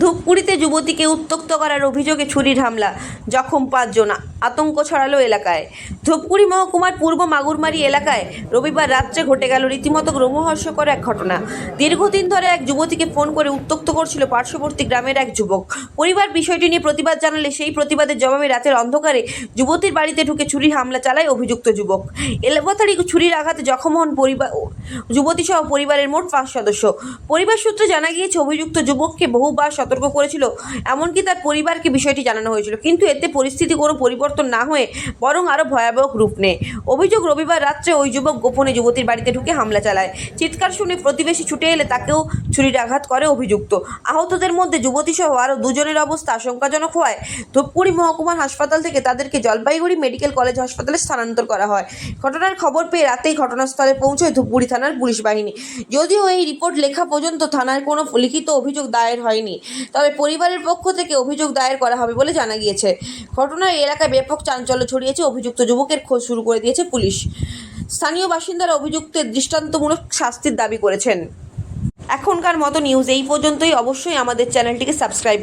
ধূপগুড়িতে যুবতীকে উত্তক্ত করার অভিযোগে ছুরির হামলা জখম পাঁচজন। আতঙ্ক ছড়ালো এলাকায়। ধূপগুড়ি মহকুমার পূর্ব মাগুরমারি এলাকায় রবিবার রাত্রে ঘটে গেল রীতিমতো রোমহর্ষকর এক ঘটনা। দীর্ঘদিন ধরে এক যুবতীকে ফোন করে উত্তক্ত করছিল পার্শ্ববর্তী গ্রামের এক যুবক। পরিবার বিষয়টি নিয়ে প্রতিবাদ জানালে সেই প্রতিবাদের জবাবে রাতের অন্ধকারে যুবতীর বাড়িতে ঢুকে ছুরির হামলা চালায় অভিযুক্ত যুবক। এলাকাতারি ছুরির আঘাতে জখম হন পরিবার যুবতী সহ পরিবারের মোট পাঁচ সদস্য। পরিবার সূত্রে জানা গিয়েছে, অভিযুক্ত যুবককে বহুবার সতর্ক করেছিল, এমনকি তার পরিবারকে বিষয়টি জানানো হয়েছিল। কিন্তু এতে পরিস্থিতি কোনো পরিবর্তন না হয়ে বরং আরও ভয়াবহ রূপ নেয়। অভিযোগ রবিবার রাত্রে ওই যুবক গোপনে যুবতীর বাড়িতে ঢুকে হামলা চালায়। চিৎকার শুনে প্রতিবেশী ছুটে এলে তাকেও ছুরির আঘাত করে অভিযুক্ত। আহতদের মধ্যে যুবতী সহ আরও দুজনের অবস্থা আশঙ্কাজনক হওয়ায় ধূপগুড়ি মহকুমার হাসপাতাল থেকে তাদেরকে জলপাইগুড়ি মেডিকেল কলেজ হাসপাতালে স্থানান্তর করা হয়। ঘটনার খবর পেয়ে রাতেই ঘটনাস্থলে পৌঁছয় ধূপগুড়ি থানার পুলিশ বাহিনী। যদিও এই রিপোর্ট লেখা পর্যন্ত থানায় কোনো লিখিত অভিযোগ দায়ের হয়নি, তবে পরিবারের পক্ষ থেকে অভিযোগ দায়ের করা হবে বলে জানা গিয়েছে। ঘটনায় এলাকায় ব্যাপক চাঞ্চল্য ছড়িয়েছে, অভিযুক্ত যুবকের খোঁজ শুরু করে দিয়েছে পুলিশ। স্থানীয় বাসিন্দারা অভিযুক্তের দৃষ্টান্তমূলক শাস্তির দাবি করেছেন। এখনকার মতো নিউজ এই পর্যন্তই। অবশ্যই আমাদের চ্যানেলটিকে সাবস্ক্রাইব করে